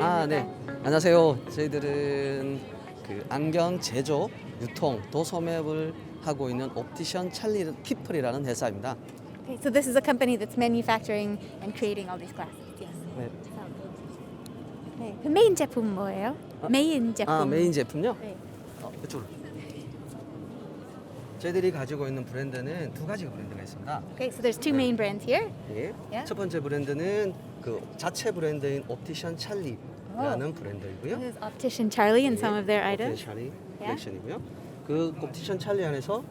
아, 네. 안녕하세요. 저희들은 그 안경 제조, 유통, 도소매를 하고 있는 옵티션 찰리 키플이라는 회사입니다. Okay, so this is a company that's manufacturing and creating all these glasses. Yes. 네. 네. 그 메인 제품 뭐예요? 메인 제품. 아, 메인 제품요? 네. 어, 이쪽으로. 저희들이 가지고 있는 브랜드는 두 가지 브랜드가 있습니다. Okay, so there's two main brands here. 예. 예? 첫 번째 브랜드는 그 자체 브랜드인 옵티션 찰리라는 브랜드이고요. This is Optician Charlie and some of their 옵티션 items. 찰리 예? 컬렉션이고요. 그 옵티션 찰리 안에서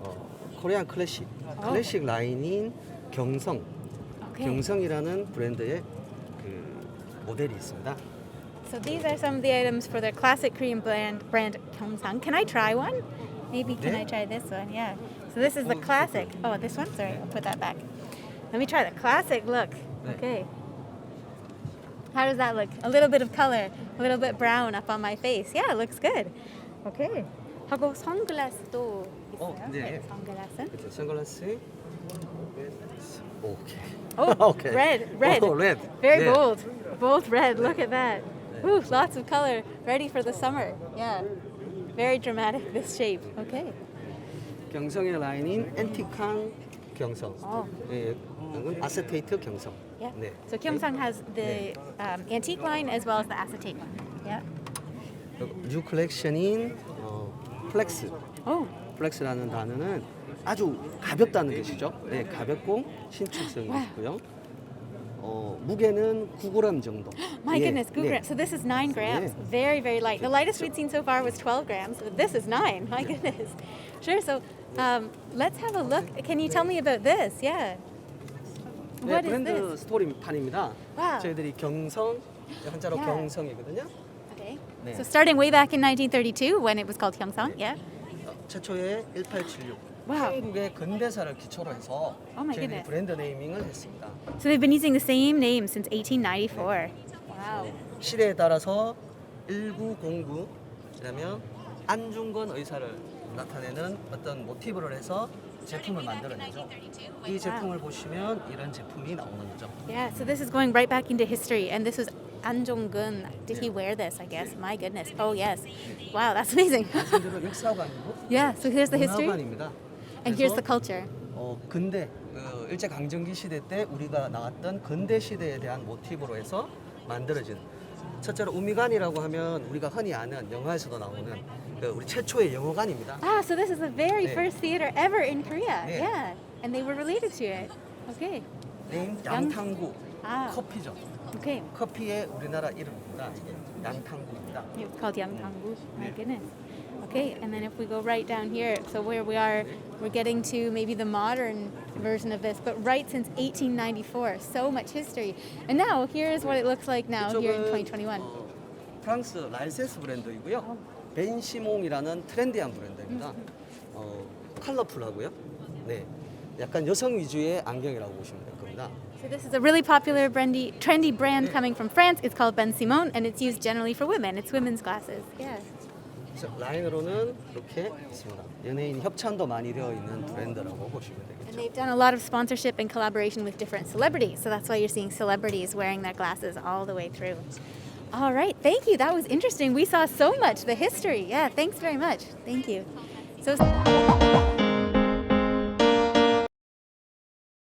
어, 코리안 클래식, 클래식 라인인 경성, Okay. 경성이라는 브랜드의 그 모델이 있습니다. So these are some of the items for their classic Korean brand brand Gyeongsang. Can I try one? Maybe can Yeah. I try this one? Yeah. So this is the Oh, classic. Oh, this one. Sorry, I'll put that back. Let me try the classic look. Yeah. Okay. How does that look? A little bit of color, a little bit brown up on my face. Yeah, it looks good. Okay. 하고 선글라스도 있어요. 어, 네. 선글라스. 그렇죠. 선글라스. 오케이. Oh, 오케이. red, red. 오, red. Very 네. bold. Both red. Look at that. Ooh, lots of color. Ready for the summer. Yeah. Very dramatic, this shape. Okay. 경성의 라인인 앤티칸 경성. 어. 예, 이건 아세테이트 경성. Yeah. 네. So Gyeongsang has the um, antique line as well as the acetate line. Yeah. 그리고 뉴 컬렉션인 어, 플렉스. Oh. 플렉스라는 단어는 아주 가볍다는 뜻이죠. 네, 가볍고 신축성이 와. 있고요. 어, 무게는 9g 정도. My 예, goodness, good 네. grams. So this is nine grams. Yeah. Very, very light. The lightest we'd seen so far was 12 grams. But this is nine. My goodness. Sure. So um, let's have a look. Can you tell me about this? Yeah. 네, What is 브랜드 this? 스토리판입니다. 와우. 저희들이 경성, 한자로 Yeah. 경성이거든요. Okay. 네. So starting way back in 1932 when it was called Gyeongsang. Yeah. 어, 최초의 1876. 와우. 한국의 근대사를 기초로 해서 Oh my 저희들이 goodness. 브랜드 네이밍을 했습니다. So they've been using the same name since 1894. Wow. 시대에 따라서 1909 그다면 안중근 의사를 나타내는 어떤 모티브를 해서 제품을 만들어내죠. 이 제품을 보시면 이런 제품이 나오는 거죠. Yeah, so this is going right back into history, and this was An Jong-gun. Did he wear this? I guess. My goodness. Oh yes. Wow, that's amazing. 말씀대로 역사관이고 yeah. So here's the history, 문화관입니다. and here's the culture. 어, 근대 그 일제 강점기 시대 때 우리가 나왔던 근대 시대에 대한 모티브로 해서 만들어진 첫째로 우미관이라고 하면 우리가 흔히 아는 영화에서도 나오는 그 우리 최초의 영화관입니다. Ah, so this is the very 네. first theater ever in Korea. 네. Yeah, and they were related to it. Okay. 네임 양탕구 아. 커피죠. Okay. 커피의 우리나라 이름입니다. 이게 양탕구입니다. It's called Yangtanggu. My goodness. Okay, and then if we go right down here, so where we are, we're getting to maybe the modern version of this, but right since 1894, so much history. And now here's what it looks like now here in 이쪽은 2021. 어, 프랑스 랄세스 브랜드이고요. 어. 벤시몽이라는 트렌디한 브랜드입니다. 어, 컬러풀하고요. 네, 약간 여성 위주의 안경이라고 보시면 될 겁니다. So this is a really popular brandy, trendy brand coming from France. It's called Ben Simon, and it's used generally for women. It's women's glasses. Yeah. 그래서 라인으로는 이렇게 있습니다. 연예인 협찬도 많이 되어 있는 브랜드라고 보시면 And 되겠죠. they've done a lot of sponsorship and collaboration with different celebrities. So that's why you're seeing celebrities wearing their glasses all the way through. All right, thank you. That was interesting. We saw so much, the history. Yeah, thanks very much. Thank you. So